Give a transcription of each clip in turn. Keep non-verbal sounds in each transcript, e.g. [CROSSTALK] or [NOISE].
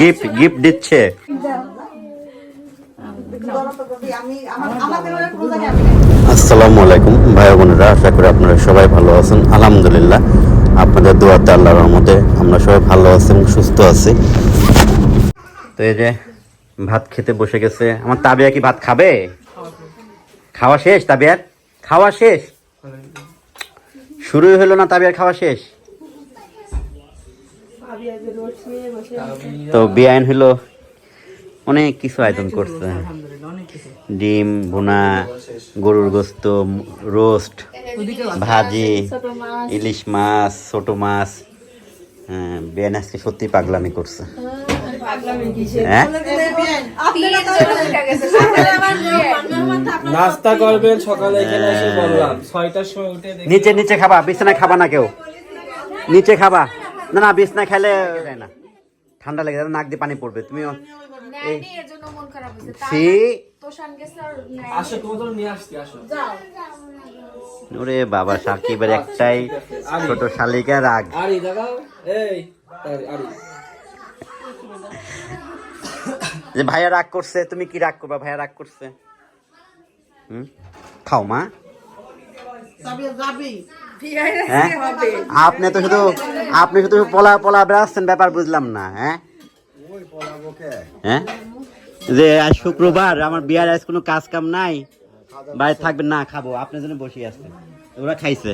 Gift gift দিচ্ছে। আসসালামু আলাইকুম, ভাই বোনেরা, আশা করি আপনারা সবাই ভালো আছেন। আলহামদুলিল্লাহ, আপনাদের দোয়াতে আল্লাহর রহমতে আমরা সবাই ভালো আছি এবং সুস্থ আছি। তো এই যে ভাত খেতে বসে গেছে। আমার তাবিয়া কি ভাত খাবে? খাওয়া শেষ তাবিয়ার? খাওয়া শেষ? শুরুই হলো না তাবিয়ার খাওয়া শেষ? তো বিআইন হলো অনেক কিছু আয়োজন করছে। ডিম ভুনা গরুর গোস্ত রোস্ট ভাজি ইলিশ মাছ ছোট মাছ হ্যাঁ বিয়ান আজকে সত্যি পাগলামি করছে। হ্যাঁ? নাস্তা করবেন সকালে এখানে এসে বললাম। ছয়টার সময় উঠে নিচে নিচে খাবা বিছানায় খাবা না কেউ। নিচে খাবা। না না বিছনায় খেলে না। ঠান্ডা লেগে যাবে নাক দিয়ে পানি পড়বে। তুমি সি ওরে বাবা সাকিবের একটাই ছোট শালিকা রাগ। আরি দেখাও। এই আরি আরি। যে ভাইয়া রাগ করছে তুমি কি রাগ করবা? ভাইয়া রাগ করছে। হুম? খাও মা। হ্যাঁ? আপনি তো শুধু আপনি শুধু পলা পলা বেড়াচ্ছেন ব্যাপার বুঝলাম না হ্যাঁ? হ্যাঁ? যে আজ শুক্রবার আমার বিয়ার আজ কোনো কাজ কাম নাই। বাইরে থাকবেন না খাব। আপনার জন্য বসে আছে ওরা খাইছে।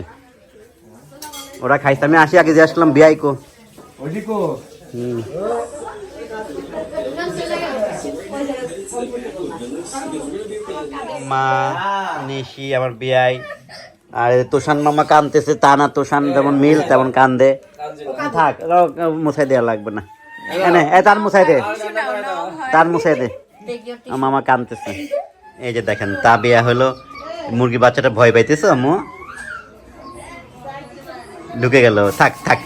ওরা খাইছে। আমি আসি আগে যে আসলাম বিয়াই কো? হুম। মা নিশি আমার বিয়াই। আর তোষান মামা কানতেছে তা না তোষান যেমন মিল তেমন কান্দে। থাক মুছাই দেওয়া লাগবে না। এ তার মুছাই দে। তার মুছাই দে। মামা কানতেছে। এই যে দেখেন তা বিয়া হলো। মুরগি বাচ্চাটা ভয় পাইতেছে আম্মু। ঢুকে গেল। থাক থাক।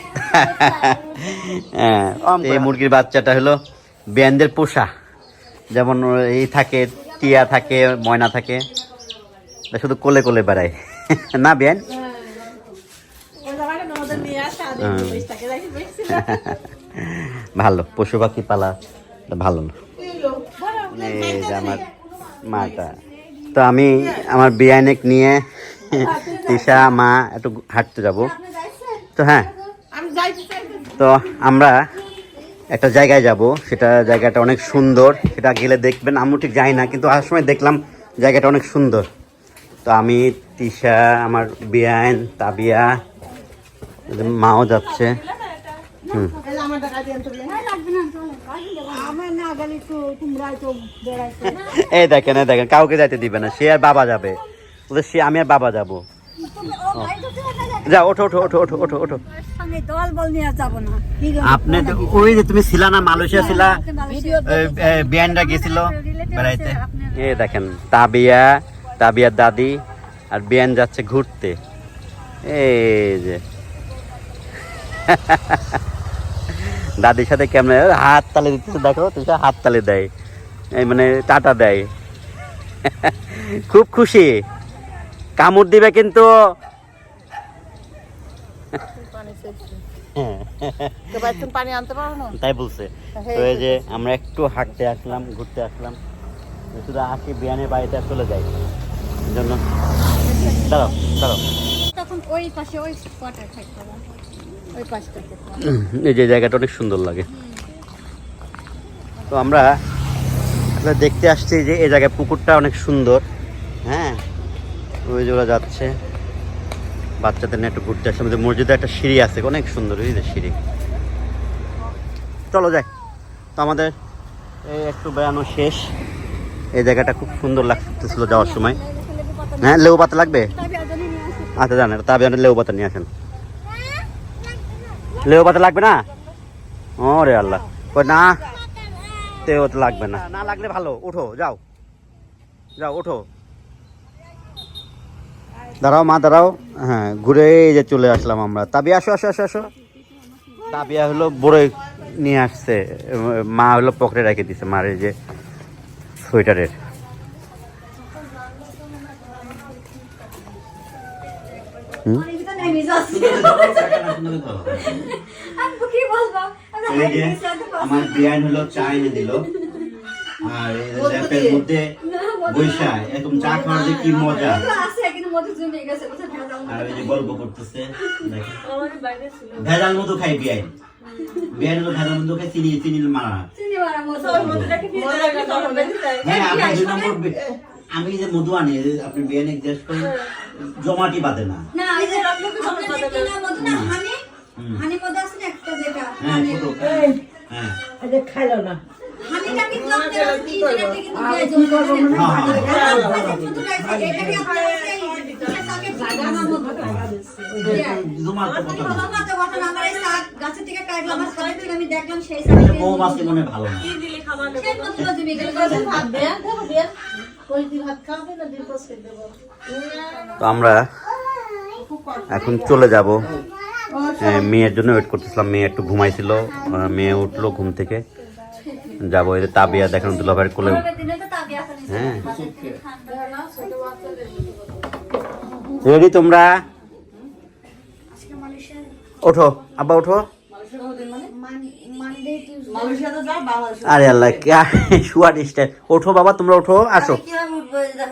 এই মুরগির বাচ্চাটা হলো ব্যান্ডের পোষা। যেমন এই থাকে টিয়া থাকে ময়না থাকে। শুধু কোলে কোলে বেড়ায়। না ব্যান? ভালো পশু পাখি পালা ভালো না। আমার মাটা। তো আমি আমার বিয়ানেক নিয়ে তিশা মা একটু হাঁটতে যাব। তো হ্যাঁ তো আমরা একটা জায়গায় যাব। সেটা জায়গাটা অনেক সুন্দর। সেটা গেলে দেখবেন আমিও ঠিক যাই না কিন্তু আসার সময় দেখলাম জায়গাটা অনেক সুন্দর। তো আমি তিশা আমার বিয়ান তাবিয়া মাও যাচ্ছে। হুম। এই দেখেন এই দেখেন কাউকে যাইতে দিবে না সে আর বাবা যাবে। বলে সে আমি আর বাবা যাব। যা ওঠো ওঠো ওঠো ওঠো ওঠো ওঠো? আপনি ওই যে তুমি ছিলা না মালয়েশিয়া ছিলা বিয়ানরা গেছিল বেড়াইতে। দেখেন তাবিয়া তাবিয়ার দাদি আর বিয়ান যাচ্ছে ঘুরতে। এই যে। দাদির সাথে কেমন? হাত তালে দিতেছে, দেখো তুই হাত তালে দেয়। এই মানে টাটা দেয়। খুব খুশি। কামড় দিবে কিন্তু। না তাই বলছে। তো এই যে আমরা একটু হাঁটতে আসলাম, ঘুরতে আসলাম। শুধু আসি বিয়ানের বাড়িতে চলে যাই। জন্য। দাঁড়াও দাঁড়াও। তখন ওই পাশে ওই কোয়ার্টার থাকতে ওই পাশটাতে এই যে জায়গাটা অনেক সুন্দর লাগে। তো আমরা দেখতে আসছি যে এই জায়গায় পুকুরটা অনেক সুন্দর। হ্যাঁ? ওই ওরা যাচ্ছে। বাচ্চাদের নিয়ে একটু ঘুরতে আসছে। মসজিদে একটা সিঁড়ি আছে অনেক সুন্দর ওই যে সিঁড়ি। চলো যাই। তো আমাদের এই একটু বেড়ানো শেষ। এই জায়গাটা খুব সুন্দর লাগতেছিল যাওয়ার সময়। হ্যাঁ লেবু পাতা লাগবে? আচ্ছা জানেন তবে লেবু পাতা নিয়ে আসেন। লেবু পাতা লাগবে না? ও রে আল্লাহ। কই না? তেও তো লাগবে না। না লাগলে ভালো। উঠো যাও। যাও উঠো। দাঁড়াও মা দাঁড়াও। হ্যাঁ ঘুরে যে চলে আসলাম আমরা। তাবিয়া আসো আসো আসো আসো। তাবিয়া হলো বড়ই নিয়ে আসছে। মা হলো পকেটে রেখে দিছে মারে যে সোয়েটারের হুম এই যে আমার বিয়ান হলো চা এনে দিল। আর ল্যাপের মধ্যে বৈশা এরকম চা খাওয়ার যে কি মজা। আর এই যে গল্প করতেছে ভেজাল মধু খাই বিয়াই বিয়ান হলো ভেজাল মধু খাই চিনি চিনি মারা হ্যাঁ আমি দুই নম্বর আমি যে মধু আনি আপনি বিয়ানে জিজ্ঞেস করেন জমাটি বাদে না মতো না হানি হানি আছে না একটা যেটা হানি না। থেকে কাটলাম আমার শাক থেকে আমি দেখলাম সেই শাকে মনে ভালো না। সেই মতো জমে গেল ভাত তো আমরা এখন চলে যাব। মেয়ের জন্য ওয়েট করতেছিলাম। মেয়ে একটু ঘুমাইছিল। মেয়ে উঠল ঘুম থেকে। যাব এই যে তাবিয়া দেখানো দুলাভাইয়ের কোলে হ্যাঁ। রেডি তোমরা? ওঠো। আব্বা ওঠো। আরে আল্লাহ কে? শুয়া ডিস্টার ওঠো বাবা তোমরা ওঠো আসো।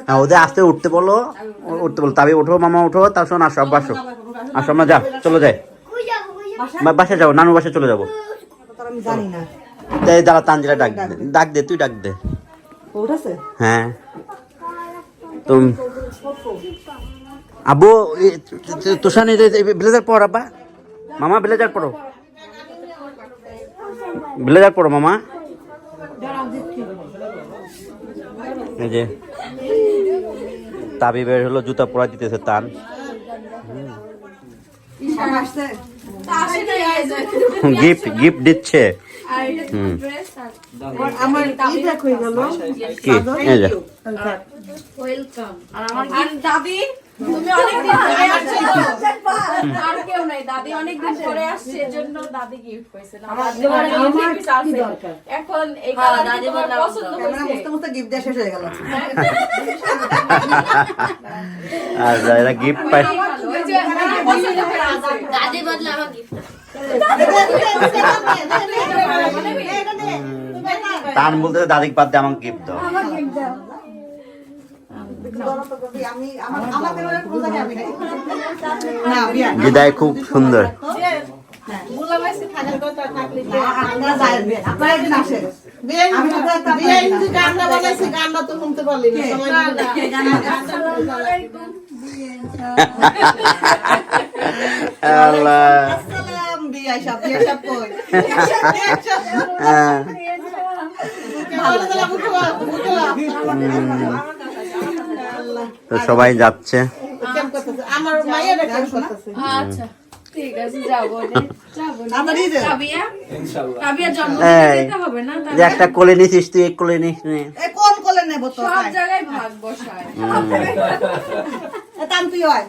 হ্যাঁ ওদের আস্তে উঠতে বলো উঠতে বলো। তবে ওঠো মামা ওঠো তার শোন আসো আব্বা আসো। আসো আমরা যা চলো যাই। বাসায় যাব নানু বাসায় চলে যাব। আমি জানি না দাঁড়া তানজিলা ডাক দে ডাক দে তুই ডাক দে। হ্যাঁ। তুম আবু তুষানি ব্লেজার পর আব্বা। মামা ব্লেজার পরো। ব্লেজার পরো মামা। এই যে। তাবি বের হলো জুতা পরা দিতেছে তান। আসছে। গিফট গিফট দিচ্ছে। হুম। দাদি পরে আসছো। আর দাদি এজন্য দাদি গিফট কইছে না এখন এই কালারটা তোমার পছন্দ গিফট দেওয়া শেষ হয়ে গেল। আর যারা গিফট পায়। দাদি বদলে আমার গিফট তান বলতে দাদিক বাদ দিয়ে আমাকে গিফট দাও আমি আমার আমার ক্যামেরা কোনো জায়গায় আমি নাই না বিয়া বিদায় খুব সুন্দর। আল্লাহ [LAUGHS] সালাম বিয়া সব বিয়া সব কই হ্যাঁ। তো সবাই যাচ্ছে। আমার মায়ের একটা আচ্ছা ঠিক আছে যাব না যে একটা কোলে নিছিস তুই কোলে নিস। কোন কোলে নেব তো সব জায়গায় ভাগ বসায়। এ তান তুই হয়?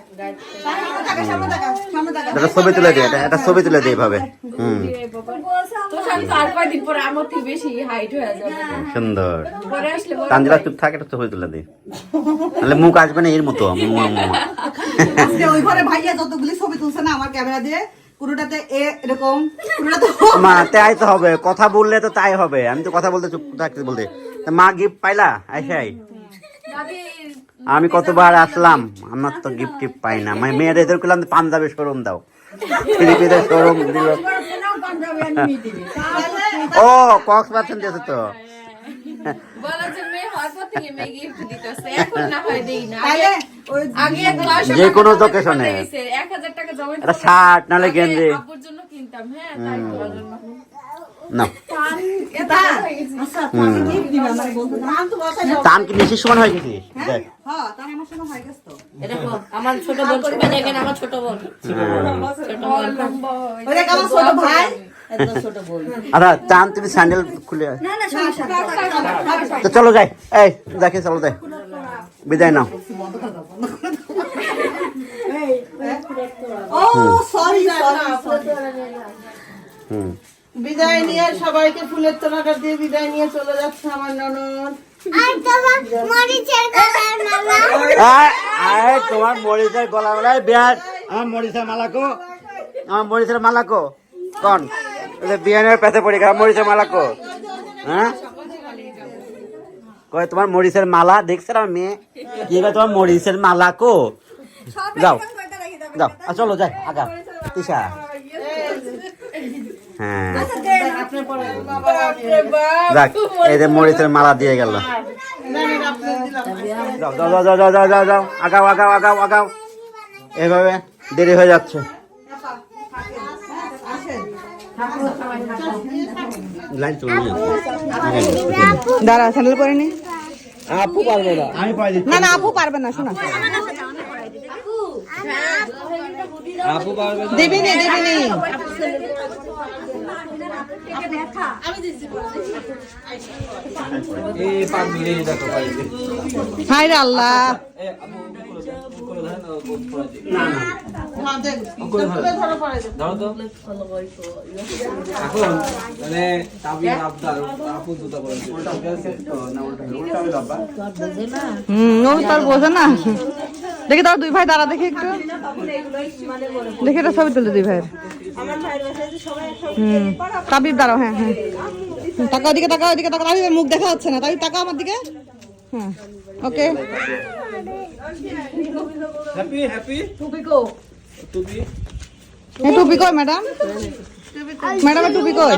টাকা সামনে টাকা সামনে টাকা একটা ছবি তুলে দে একটা ছবি তুলে দে এইভাবে। হুম। সুন্দর। তানজিলা চুপ থাকে একটা ছবি তুলে দে। তাহলে মুখ আসবে না এর মতো মুয়া, মুয়া। আজকে ওই ঘরে ভাইয়া যতগুলি ছবি তুলছে না আমার ক্যামেরা দিয়ে পুরোটাতে এরকম মা তাই তো হবে কথা বললে তো তাই হবে। আমি তো কথা বলতে চুপ থাকতে বলতে মা গিফট পাইলা? আইসাই দাদি আমি কতবার আসলাম? আমার তো গিফট টিফট পাই না। মানে মেয়েদের এদের করলাম পাঞ্জাবে শোরুম দাও। ফিলিপিনের শোরুম দিল। ও কক্সবাজার দিয়েছে তো। বলো যে হয় কোনো একটা শার্ট নাহলে গেঞ্জি। জন্য কিনতাম হ্যাঁ তাই তোমার জন্য না এটা হয়ে গেছে। আচ্ছা তুমি গিফট দিবে আমার বন্ধু নাম তো। বসাই দাও তান কি বেশি সমান হয়ে দেখ হ্যাঁ আমার সময় গেছে ছোট বোন ছবি দেখেন আমার ছোট বোন বল লম্বা হয়েছে। ওই দেখ আমার ছোট ভাই। আচ্ছা চান তুমি স্যান্ডেল খুলে। তো চলো যাই। এই দেখে চলো যাই। বিদায় নাও। ও সরি সরি হুম। বিদায় নিয়ে সবাইকে ফুলের তোলাটা দিয়ে বিদায় নিয়ে চলে যাচ্ছে আমার ননদ। তোমার মরিচের গলা গলায় বিয়ার আমার মরিচের মালাকো আমার মরিচের মালাকো কন বিয়ানের পেতে পড়ে গেল মরিচের মালা কো। হ্যাঁ? কয় তোমার মরিচের মালা দেখছে আমার মেয়ে? কি কয় তোমার মরিচের মালা কো? যাও। যাও আর চলো যাই আগা। তিশা। হ্যাঁ। যাক এই যে মরিচের মালা দিয়ে গেল। যাও যাও যাও যাও যাও যাও যাও আগাও আগাও আগাও আগাও। এভাবে দেরি হয়ে যাচ্ছে। লাইন চলে দাঁড়া স্যান্ডেল পরে নি? আপু পারবে না। আমি পাই না না আপু পারবে না শোনা। আপু। পারবে দিবি নি। দিবি নি এই পাক আপু না তো। এখন মানে তাবি হুম বোঝে না। দেখি তার দুই ভাই দাঁড়া দেখি একটু। দেখি এটা ছবি তুলতে দুই ভাইয়ের। হুম তাবিব দাঁড়াও হ্যাঁ হ্যাঁ। টাকা ওদিকে টাকা ওদিকে টাকা মুখ দেখা যাচ্ছে না। তাই টাকা আমার দিকে। হ্যাঁ। ওকে হ্যাপি হ্যাপি টুপি এই টুপি কই ম্যাডাম ম্যাডাম টুপি কই?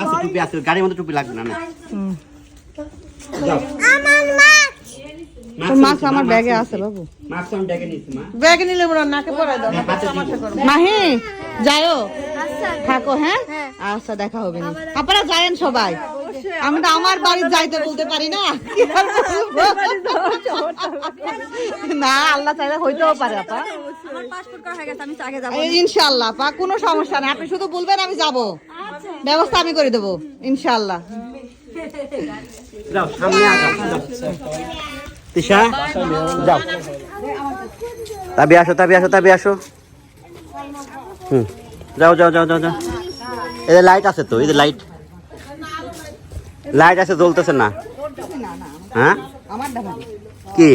আছে টুপি আছে গাড়ির মধ্যে টুপি লাগবে না না। মাছ আমার ব্যাগে আছে বাবু। ব্যাগ নিলে বড় নাকে পড়াই দাও মাহি যাইও থাকো হ্যাঁ? আচ্ছা দেখা হবে না। আপনারা যায়েন সবাই। আমি তো আমার বাড়ি যাইতে বলতে পারি না? না। আল্লাহ চাইলে হইতেও পারে আপা। আমার পাসপোর্ট করা হয়ে গেছে আমি আগে যাব এই ইনশাল্লাহ আপা কোনো সমস্যা নেই। আপনি শুধু বলবেন আমি যাব। ব্যবস্থা আমি করে দেবো ইনশাল্লাহ যাও সামনে। তিশা? যাও। তাবি আসো তাবি আসো তাবি আসো। হুম। যাও যাও যাও যাও যাও। এদের লাইট আছে তো এদের লাইট লাইট আছে, জ্বলতেছে না। হ্যাঁ? কি?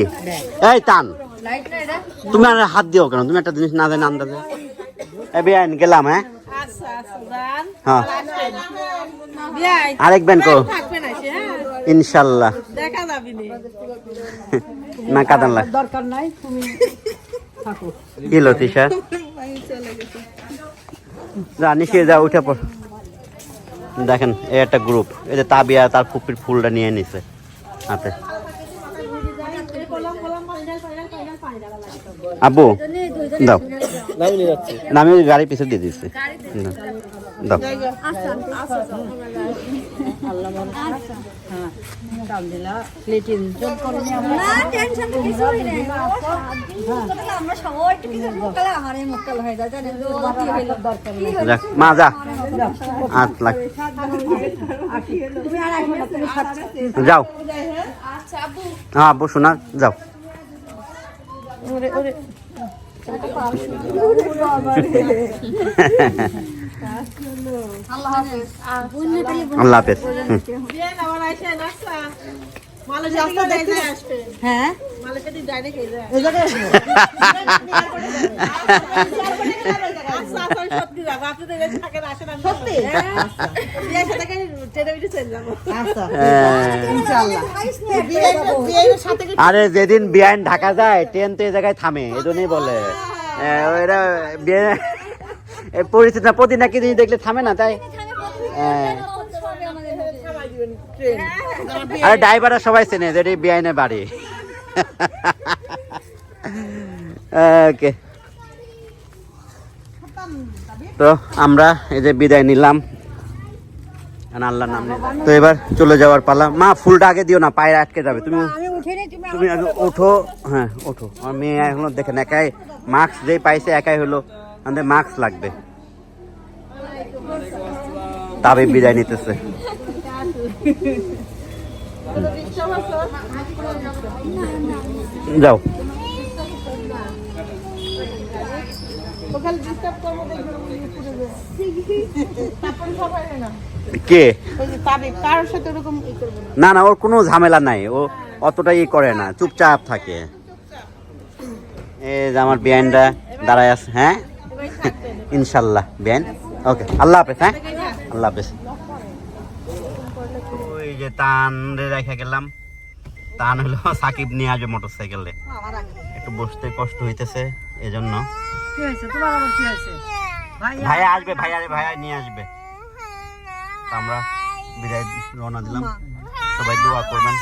এই টান। তুমি আর হাত দিও কেন? তুমি একটা জিনিস না জানি, আন্দাজে। বেআইন গেলাম হ্যাঁ? হ্যাঁ। আরেক ব্যান কো ইনশাল্লাহ। নে কাদান লাগ দরকার নাই তুমি কি লতিশা? যা নিচে যা উঠে পড়। দেখেন এই একটা গ্রুপ এই যে তাবিয়া তার ফুপির ফুলটা নিয়ে নিছে হাতে। আব্বু দাও। নামি গাড়ি পিছু দিয়ে দিচ্ছি। দাও। মা যা। আট লাখ। যাও। হ্যাঁ আব্বু শোনা যাও। আল্লাহ হাফেজ। হ্যাঁ? [LAUGHS] [LAUGHS] আরে, যেদিন বিয়াইন ঢাকা যায়, ট্রেন তো এই জায়গায় থামে, এই জন্যই বলে। পরিচিত না প্রতি নাকি জিনিস দেখলে থামে না, তাই। আরে, ড্রাইভাররা সবাই চেনে যে এটি বিআইনের বাড়ি। [LAUGHS] ওকে। তো আমরা এই যে বিদায় নিলাম। এখন আল্লাহর নাম। তো এবার চলে যাওয়ার পালা। মা ফুলটা আগে দিও না পায়ে আটকে যাবে। তুমি তুমি আগে ওঠো হ্যাঁ ওঠো আমার মেয়ে এখনও দেখেন একাই মাস্ক যেই পাইছে একাই হলো। আমাদের মাস্ক লাগবে। তবে বিদায় নিতেছে। যাও। ওখানে ডিস্টার্ব করব দেখবেন উনি পুরো তারপরে সবাই না। কে? কারোর সাথে ওরকম না। না ওর কোনো ঝামেলা নাই। ও অতটাই ই করে না চুপচাপ থাকে। এই যে আমার বিয়ানটা দাঁড়ায় আছে হ্যাঁ? ইনশাল্লাহ বিয়ান। ওকে আল্লাহ হাফেজ হ্যাঁ? আল্লাহ হাফেজ। ওই যে তান রেখে গেলাম। তান হলো সাকিব নিয়ে আসবে মোটর সাইকেলে একটু বসতে কষ্ট হইতেছে এজন্য। কি হয়েছে? তোমার আবার কি হয়েছে? ভাই ভাইয়া আসবে ভাইয়া ভাইয়া নিয়ে আসবে। আমরা বিদায় রওনা দিলাম। সবাই দোয়া করবেন।